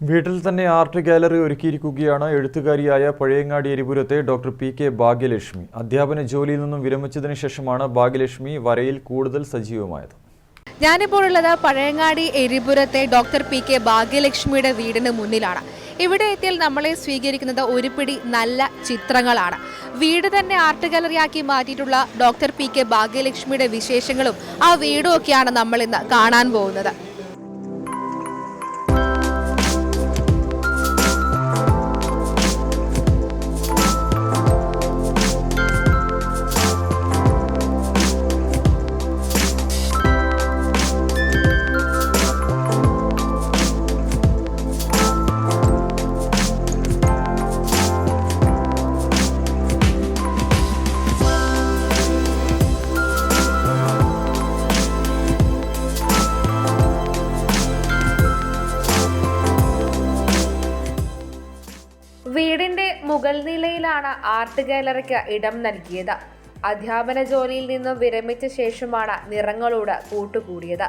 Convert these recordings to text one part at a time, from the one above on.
വീട്ടിൽ തന്നെ art gallery ഒരുക്കിയിരിക്കുകയാണ് എഴുത്തുകാരിയായ പഴയങ്ങാടി എരിപുരത്തെ ഡോക്ടർ പി കെ ഭാഗ്യലക്ഷ്മി. അധ്യാപന ജോലിയിൽ നിന്നും വിരമിച്ചതിന് ശേഷമാണ് ഭാഗ്യലക്ഷ്മി വരയിൽ കൂടുതൽ സജീവമായത്. ഞാനിപ്പോൾ ഉള്ളത് പഴയങ്ങാടി എരിപുരത്തെ ഡോക്ടർ പി കെ ഭാഗ്യലക്ഷ്മിയുടെ വീടിന് മുന്നിലാണ്. ഇവിടെ എത്തിയാൽ നമ്മളെ സ്വീകരിക്കുന്നത് ഒരു പിടി നല്ല ചിത്രങ്ങളാണ്. വീട് തന്നെ ആർട്ട് ഗാലറിയാക്കി മാറ്റിയിട്ടുള്ള ഡോക്ടർ പി കെ ഭാഗ്യലക്ഷ്മിയുടെ വിശേഷങ്ങളും ആ വീടും ഒക്കെയാണ് നമ്മൾ ഇന്ന് കാണാൻ പോകുന്നത്. മുകൾ നിലയിലാണ് ആർട്ട് ഗാലറിക്ക് ഇടം നൽകിയത്. അധ്യാപന ജോലിയിൽ നിന്നും വിരമിച്ച ശേഷമാണ് നിറങ്ങളോട് കൂട്ടുകൂടിയത്.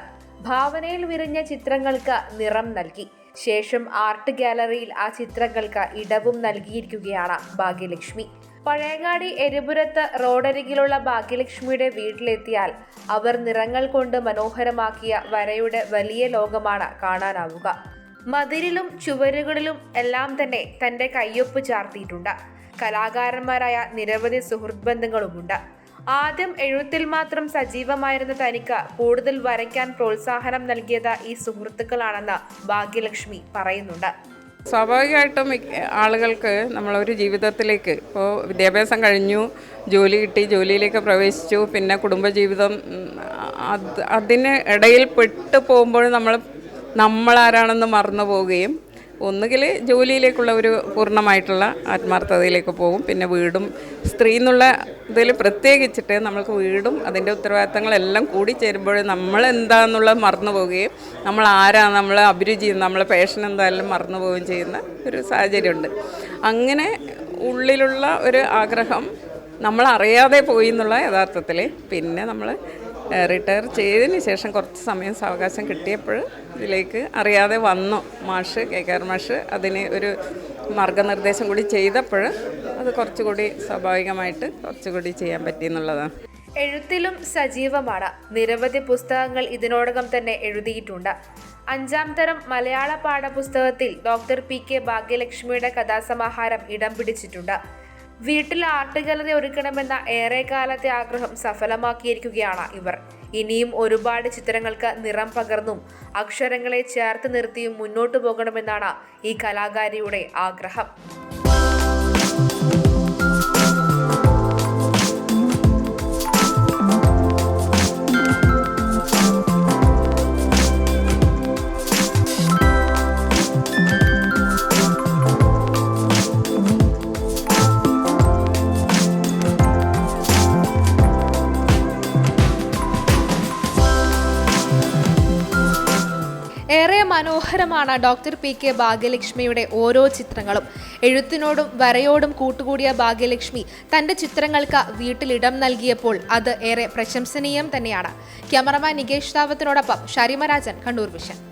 ഭാവനയിൽ വിരിഞ്ഞ ചിത്രങ്ങൾക്ക് നിറം നൽകി. ശേഷം ആർട്ട് ഗാലറിയിൽ ആ ചിത്രങ്ങൾക്ക് ഇടവും നൽകിയിരിക്കുകയാണ് ഭാഗ്യലക്ഷ്മി. പഴയങ്ങാടി എരിപുരത്ത് റോഡരികിലുള്ള ഭാഗ്യലക്ഷ്മിയുടെ വീട്ടിലെത്തിയാൽ അവർ നിറങ്ങൾ കൊണ്ട് മനോഹരമാക്കിയ വരയുടെ വലിയ ലോകമാണ് കാണാനാവുക. മതിലിലും ചുവരുകളിലും എല്ലാം തന്നെ തന്റെ കയ്യൊപ്പ് ചാർത്തിയിട്ടുണ്ട്. കലാകാരന്മാരായ നിരവധി സുഹൃത്ത് ബന്ധങ്ങളുമുണ്ട്. ആദ്യം എഴുത്തിൽ മാത്രം സജീവമായിരുന്ന തനിക്ക് കൂടുതൽ വരയ്ക്കാൻ പ്രോത്സാഹനം നൽകിയത് ഈ സുഹൃത്തുക്കളാണെന്ന് ഭാഗ്യലക്ഷ്മി പറയുന്നുണ്ട്. സ്വാഭാവികമായിട്ടും ആളുകൾക്ക് നമ്മളൊരു ജീവിതത്തിലേക്ക് ഇപ്പോൾ വിദ്യാഭ്യാസം കഴിഞ്ഞു ജോലി കിട്ടി ജോലിയിലേക്ക് പ്രവേശിച്ചു പിന്നെ കുടുംബജീവിതം അത് അതിന് ഇടയിൽ പെട്ടു പോകുമ്പോൾ നമ്മൾ നമ്മളാരാണെന്ന് മറന്നു പോവുകയും ഒന്നുകിൽ ജോലിയിലേക്കുള്ള ഒരു പൂർണമായിട്ടുള്ള ആത്മാർത്ഥതയിലേക്ക് പോകും. പിന്നെ വീടും സ്ത്രീ എന്നുള്ള ഇതിൽ പ്രത്യേകിച്ചിട്ട് നമ്മൾക്ക് വീടും അതിന്റെ ഉത്തരവാദിത്തങ്ങളെല്ലാം കൂടി ചേരുമ്പോൾ നമ്മൾ എന്താണെന്നുള്ളത് മറന്നു പോവുകയും നമ്മൾ ആരാണ് നമ്മൾ അഭിരുചി നമ്മളെ പേഷൻ എന്തായാലും മറന്നു പോവുകയും ചെയ്യുന്ന ഒരു സാഹചര്യമുണ്ട്. അങ്ങനെ ഉള്ളിലുള്ള ഒരു ആഗ്രഹം നമ്മൾ അറിയാതെ പോയി എന്നുള്ള യഥാർത്ഥത്തിൽ പിന്നെ നമ്മൾ റിട്ടയർ ചെയ്തതിന് ശേഷം കുറച്ച് സമയം സാവകാശം കിട്ടിയപ്പോൾ ഇതിലേക്ക് അറിയാതെ വന്നു. മാഷ് കെ. കെ. ആർ. മാഷ് അതിന് ഒരു മാർഗനിർദ്ദേശം കൂടി ചെയ്തപ്പോൾ അത് കുറച്ചുകൂടി സ്വാഭാവികമായിട്ട് കുറച്ചുകൂടി ചെയ്യാൻ പറ്റി എന്നുള്ളതാണ്. എഴുത്തിലും സജീവമാണ്. നിരവധി പുസ്തകങ്ങൾ ഇതിനോടകം തന്നെ എഴുതിയിട്ടുണ്ട്. അഞ്ചാം തരം മലയാള പാഠപുസ്തകത്തിൽ ഡോക്ടർ പി. കെ. ഭാഗ്യലക്ഷ്മിയുടെ കഥാസമാഹാരം ഇടം പിടിച്ചിട്ടുണ്ട്. വീട്ടിൽ ആർട്ട് ഗാലറി ഒരുക്കണമെന്ന ഏറെക്കാലത്തെ ആഗ്രഹം സഫലമാക്കിയിരിക്കുകയാണ് ഇവർ. ഇനിയും ഒരുപാട് ചിത്രങ്ങൾക്ക് നിറം പകർന്നും അക്ഷരങ്ങളെ ചേർത്ത് നിർത്തിയും മുന്നോട്ടു പോകണമെന്നാണ് ഈ കലാകാരിയുടെ ആഗ്രഹം. ഏറെ മനോഹരമാണ് ഡോക്ടർ പി കെ ഭാഗ്യലക്ഷ്മിയുടെ ഓരോ ചിത്രങ്ങളും. എഴുത്തിനോടും വരയോടും കൂട്ടുകൂടിയ ഭാഗ്യലക്ഷ്മി തന്റെ ചിത്രങ്ങൾക്ക് വീട്ടിലിടം നൽകിയപ്പോൾ അത് ഏറെ പ്രശംസനീയം തന്നെയാണ്. ക്യാമറമാൻ നികേഷ് താവത്തിനോടൊപ്പം ഷരിമരാജൻ കണ്ണൂർ വിഷൻ.